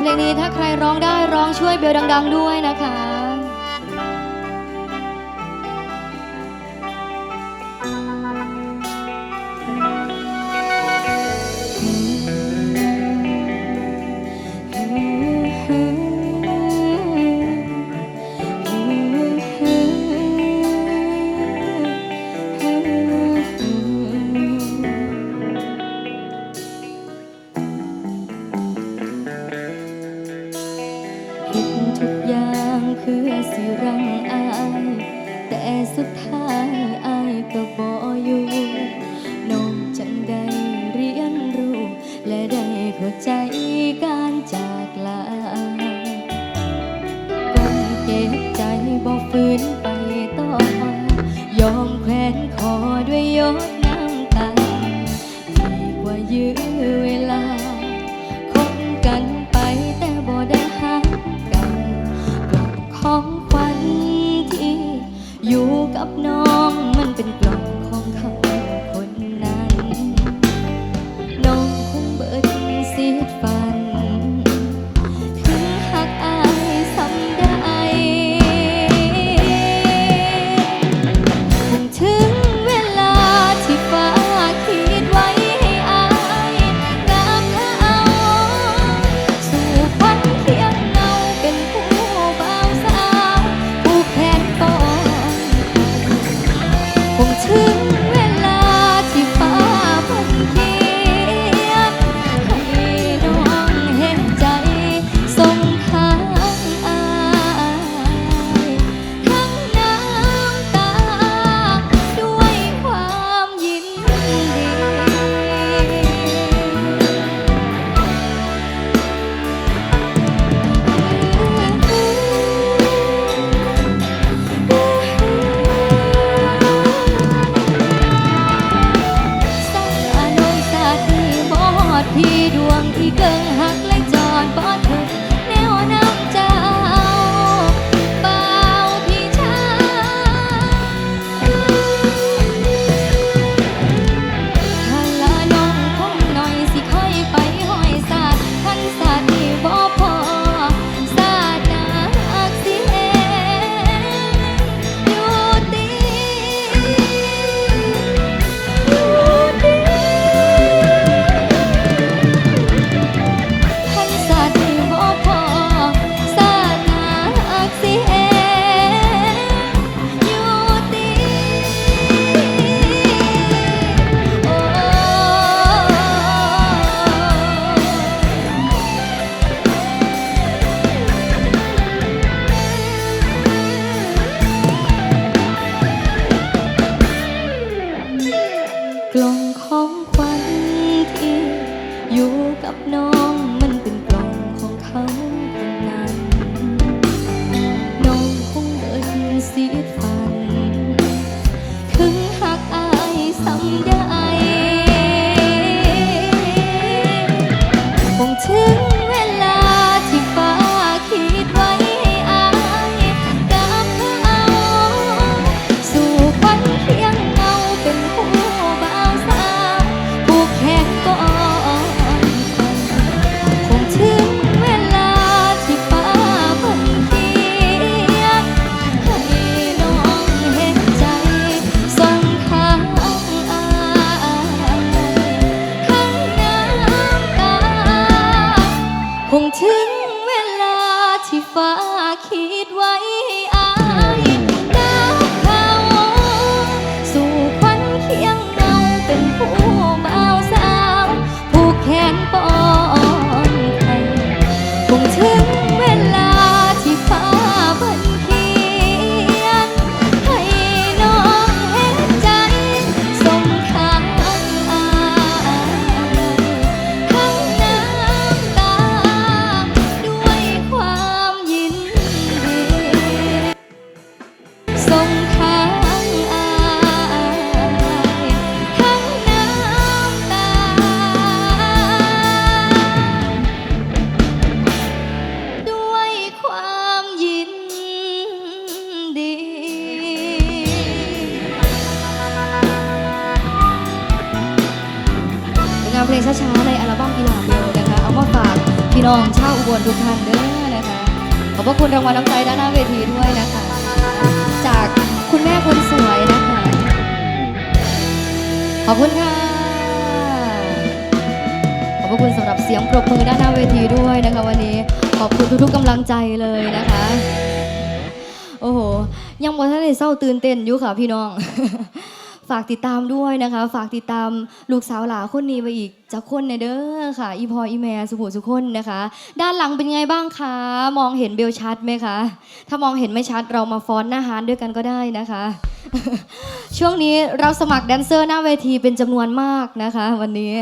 เพลงนี้ถ้าใครร้องได้ร้องช่วยเบลดัง ๆ ด้วยนะคะ you. ใจเลยนะคะ โอ้โห ยังบ่ทันได้เศร้าตื่นเต้นอยู่ค่ะพี่น้อง ฝากติดตามด้วยนะคะ ฝากติดตามลูกสาวหลาคนนี้ไปอีกจากคนในเด้อค่ะ อีพออีแม่สุภูสุคนนะคะ ด้านหลังเป็นไงบ้างคะ มองเห็นเบลชัดไหมคะ ถ้ามองเห็นไม่ชัดเรามาฟ้อนหน้าฮานด้วยกันก็ได้นะคะ ช่วงนี้เราสมัครแดนเซอร์หน้าเวทีเป็นจำนวนมากนะคะ วันนี้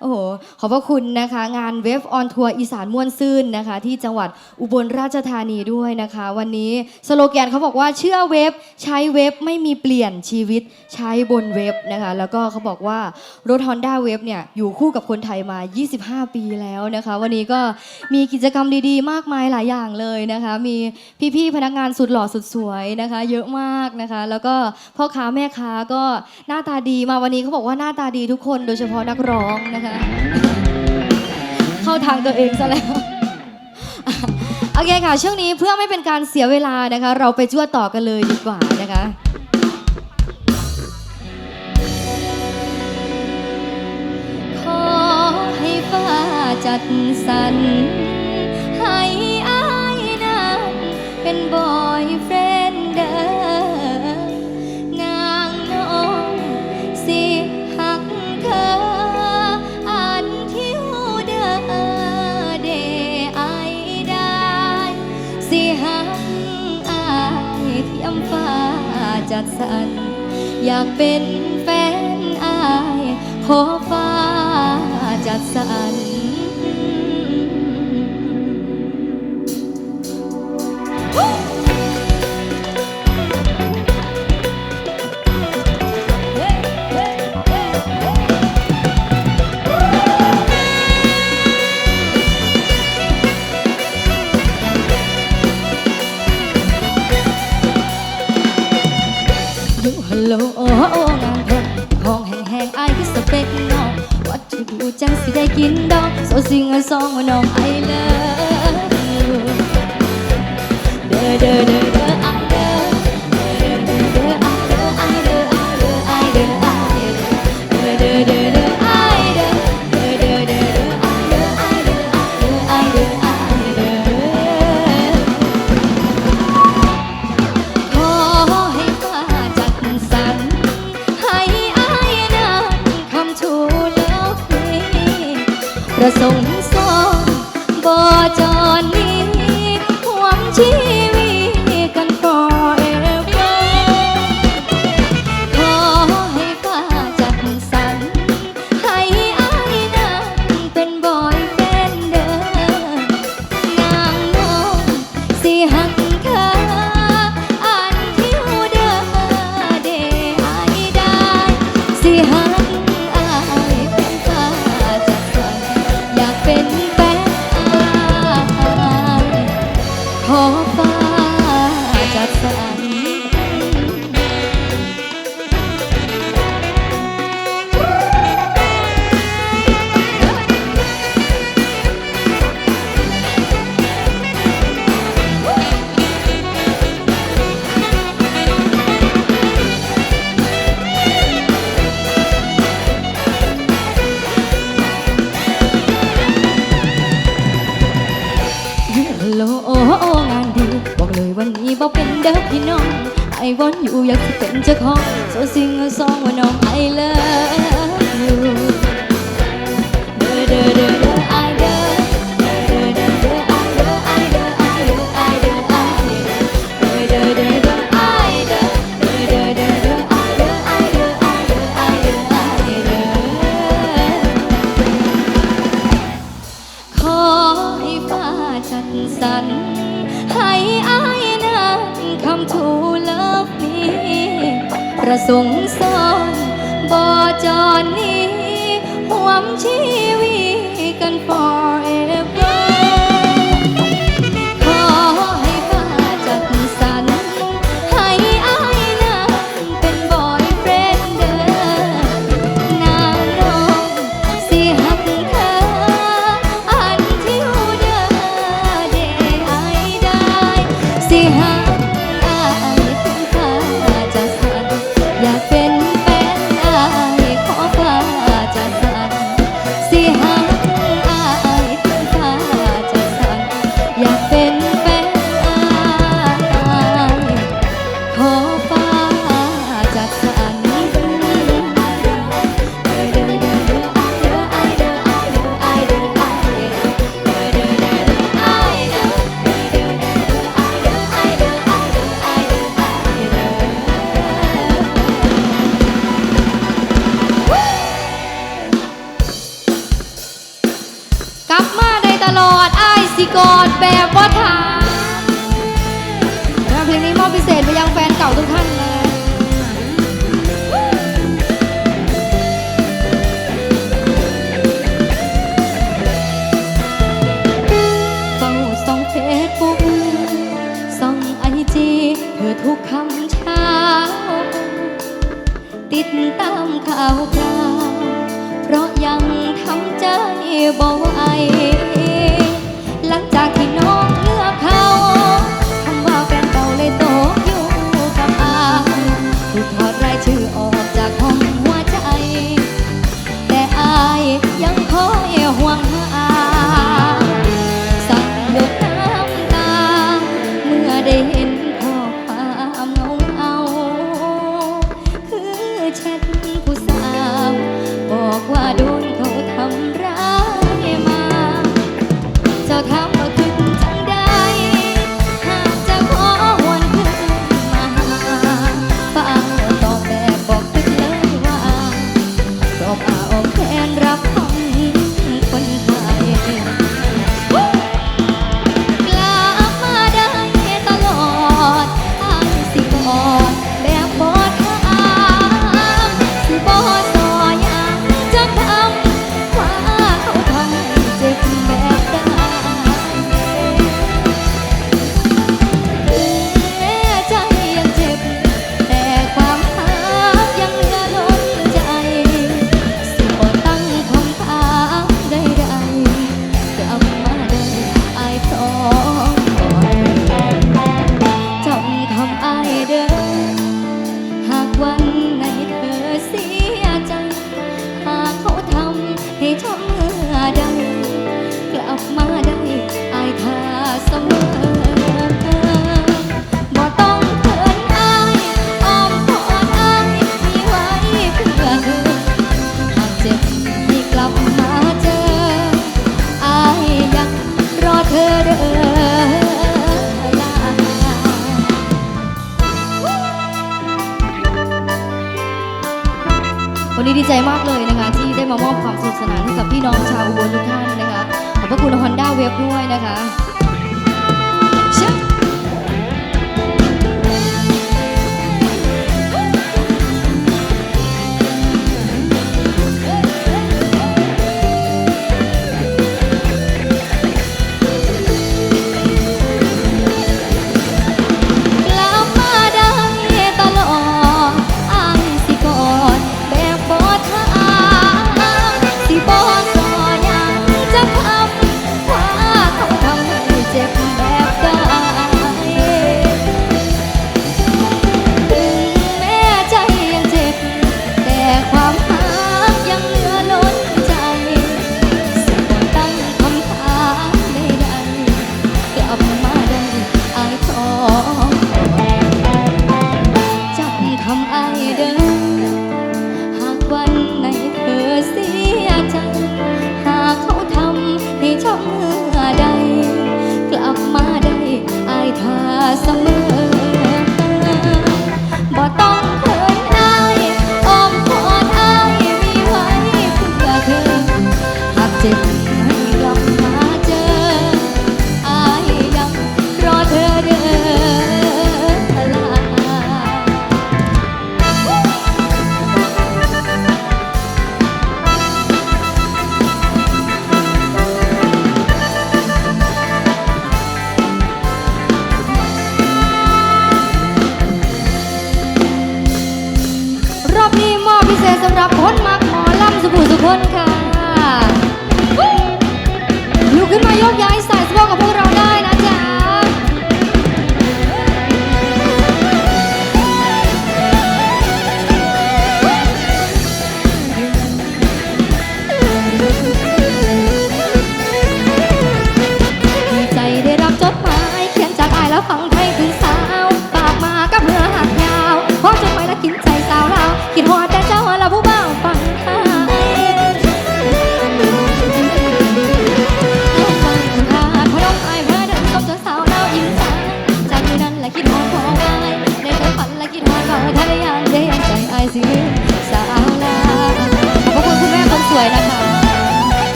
โอ้โห ขอบพระคุณนะคะ งานเวฟออนทัวร์อีสานม่วนซื่นนะคะ ที่จังหวัดอุบลราชธานีด้วยนะคะ วันนี้สโลแกนเขาบอกว่าเชื่อเว็บใช้เว็บไม่มีเปลี่ยนชีวิตใช้บนเว็บนะคะ แล้วก็เขาบอกว่ารถ Honda เว็บเนี่ยอยู่คู่กับคนไทยมา 25 ปีแล้วนะคะ วันนี้ก็มีกิจกรรมดีๆ มากมายหลายอย่างเลยนะคะ มีพี่ๆพนักงานสุดหล่อสุดสวยนะคะ เยอะมากนะคะ แล้วก็พ่อค้าแม่ค้าก็หน้าตาดีมาวันนี้เขาบอกว่าหน้าตาดีทุกคนโดยเฉพาะนักร้องนะคะเข้าทางตัวเองซะแล้ว โอเคค่ะ ช่วงนี้เพื่อไม่เป็นการเสียเวลานะคะ เราไปจวดต่อกันเลยดีกว่านะคะขอให้ฟ้าจัดสรร อยากเป็นแฟนอาย ขอฟ้าจัดสรร song ว่าน้ โอ้โองานดีบอกเลยวันนี้บอกเป็นเด็กพี่น้องไอวอนอยู่อยากจะเป็นเจ้าของโซซิงซองว่าน้องไอเลิฟยูเด้อเด้อเด้เด้อไอเด้อ ห่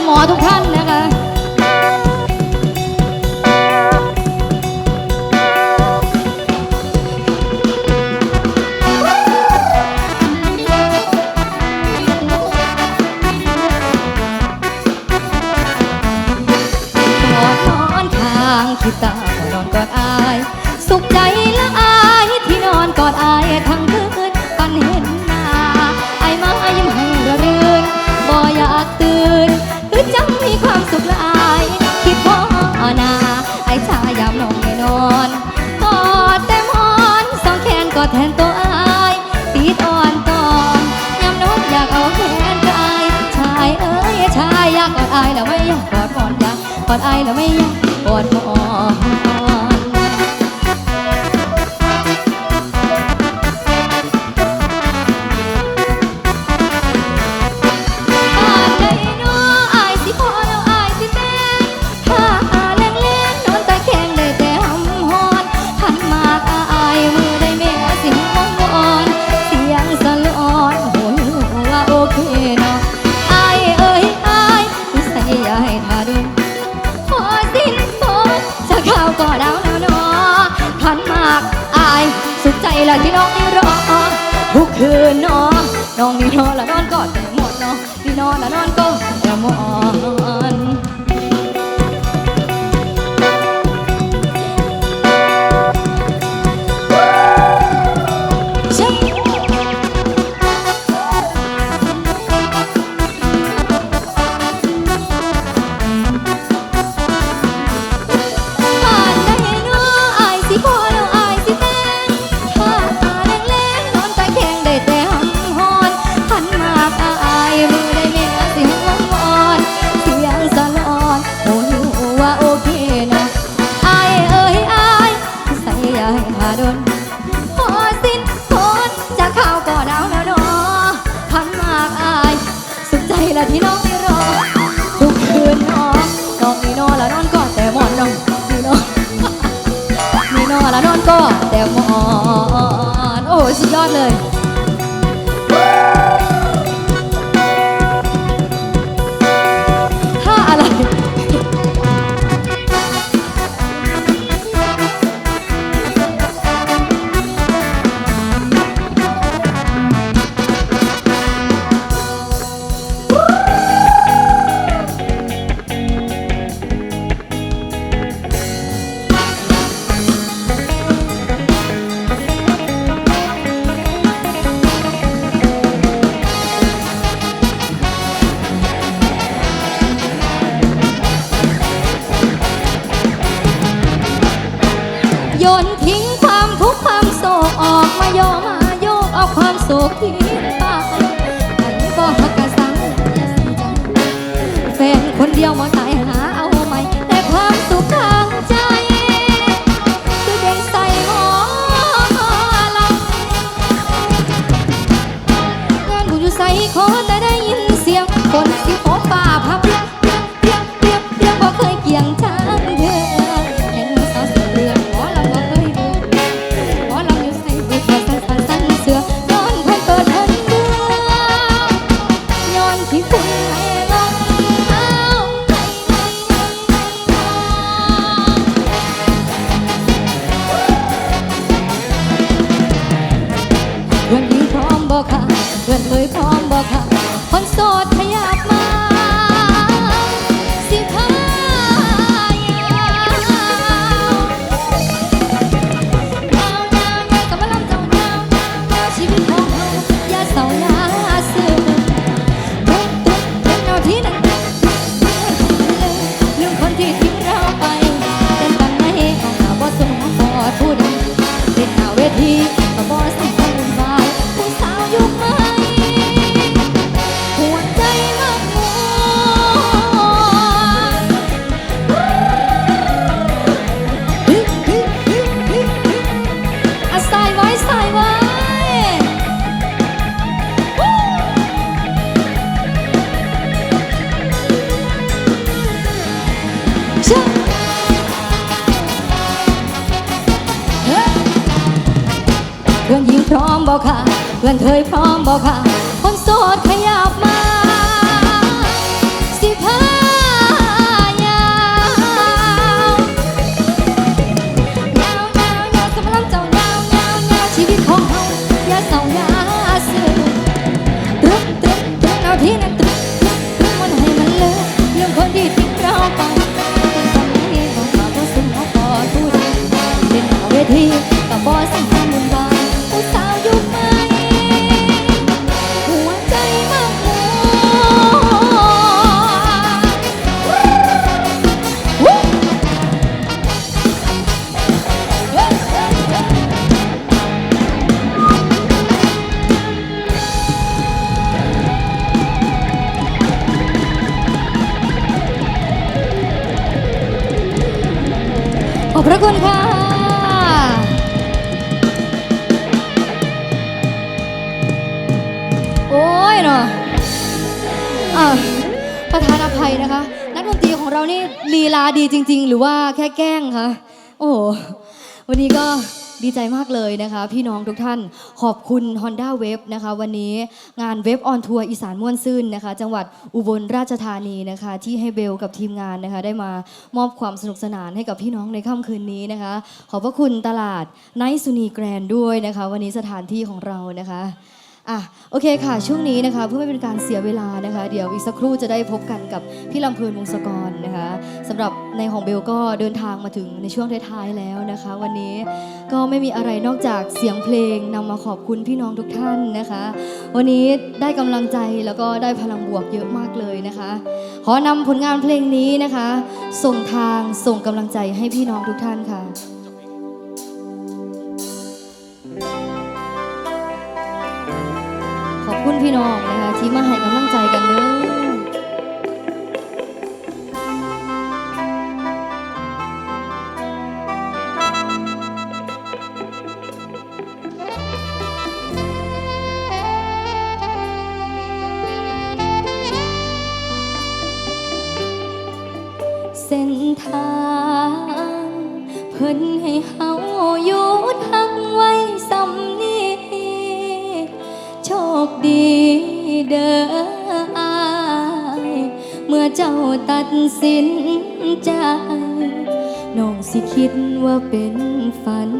mọi thân ปอดไอแล้วไม่ยังกอดหมอ พร้อ แกล้งคะโอ้โหวันนี้ก็ดีใจมากเลยนะคะ พี่น้องทุกท่านขอบคุณ Honda w e b นะคะ วันนี้งานเว็บออนทัวร์อีสานม่วนซื่นนะคะ จังหวัดอุบลราชธานีนะคะ ที่ให้เบลกับทีมงานนะคะ ได้มามอบความสนุกสนานให้กับพี่น้องในค่ำคืนนี้นะคะ ขอบพระคุณตลาดไนสุนีแกรนด้วยนะคะ วันนี้สถานที่ของเรานะคะ อะโอเคค่ะ ช่วงนี้นะคะเพื่อไม่เป็นการเสียเวลานะคะ เดี๋ยวอีกสักครู่จะได้พบกันกับพี่ลำเพลินวงศกรนะคะสำหรับในของเบลก็เดินทางมาถึงในช่วงท้ายๆแล้วนะคะ วันนี้ก็ไม่มีอะไรนอกจากเสียงเพลงนำมาขอบคุณพี่น้องทุกท่านนะคะ วันนี้ได้กำลังใจแล้วก็ได้พลังบวกเยอะมากเลยนะคะ ขอนำผลงานเพลงนี้นะคะ ส่งทางส่งกำลังใจให้พี่น้องทุกท่านค่ะ พี่น้องนะคะที่มาให้กำลังใจกันเด้อ คิดว่าเป็นฝัน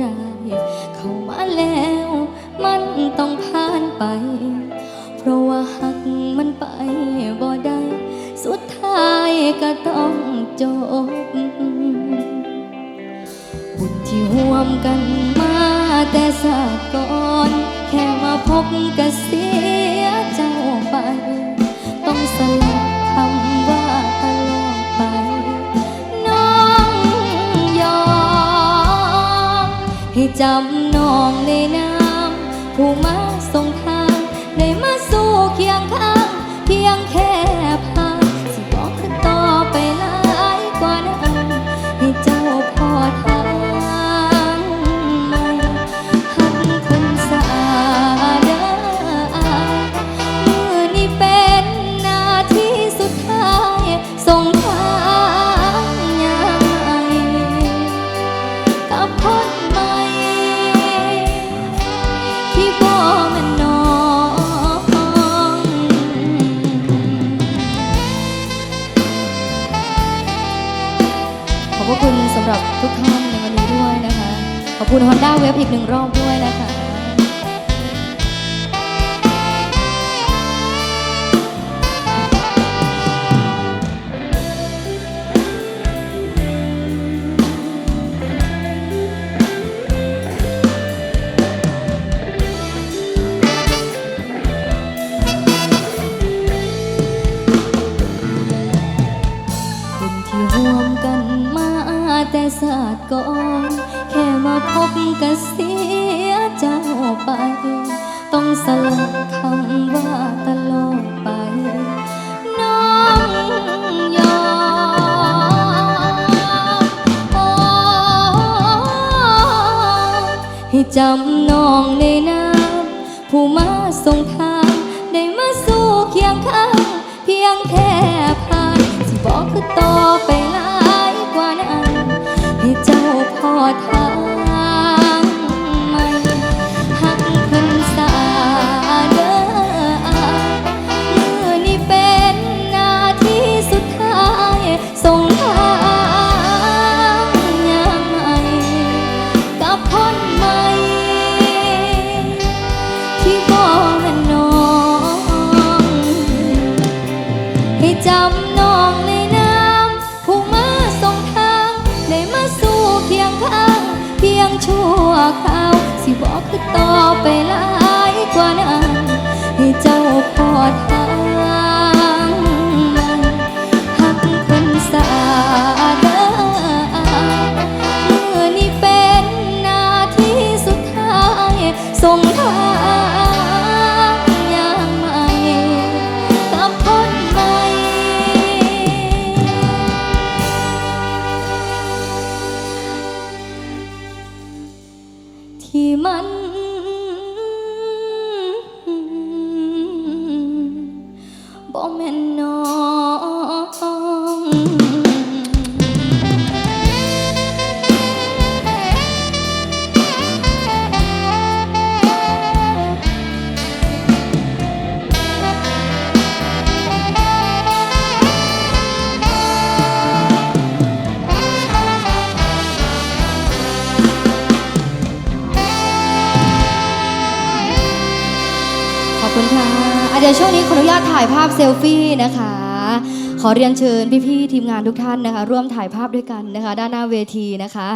ร้าย เข้ามาแล้วมันต้องผ่านไป เพราะว่าหักมันไปบ่ได้ สุดท้ายก็ต้องจบ จำน้องในน้ำผู้มา ขอบคุณ Honda Web อีกหนึ่งรอบด้วยนะคะ ขอเรียนเชิญพี่ๆทีมงานทุกท่านนะคะ ร่วมถ่ายภาพด้วยกันนะคะ ด้านหน้าเวทีนะคะ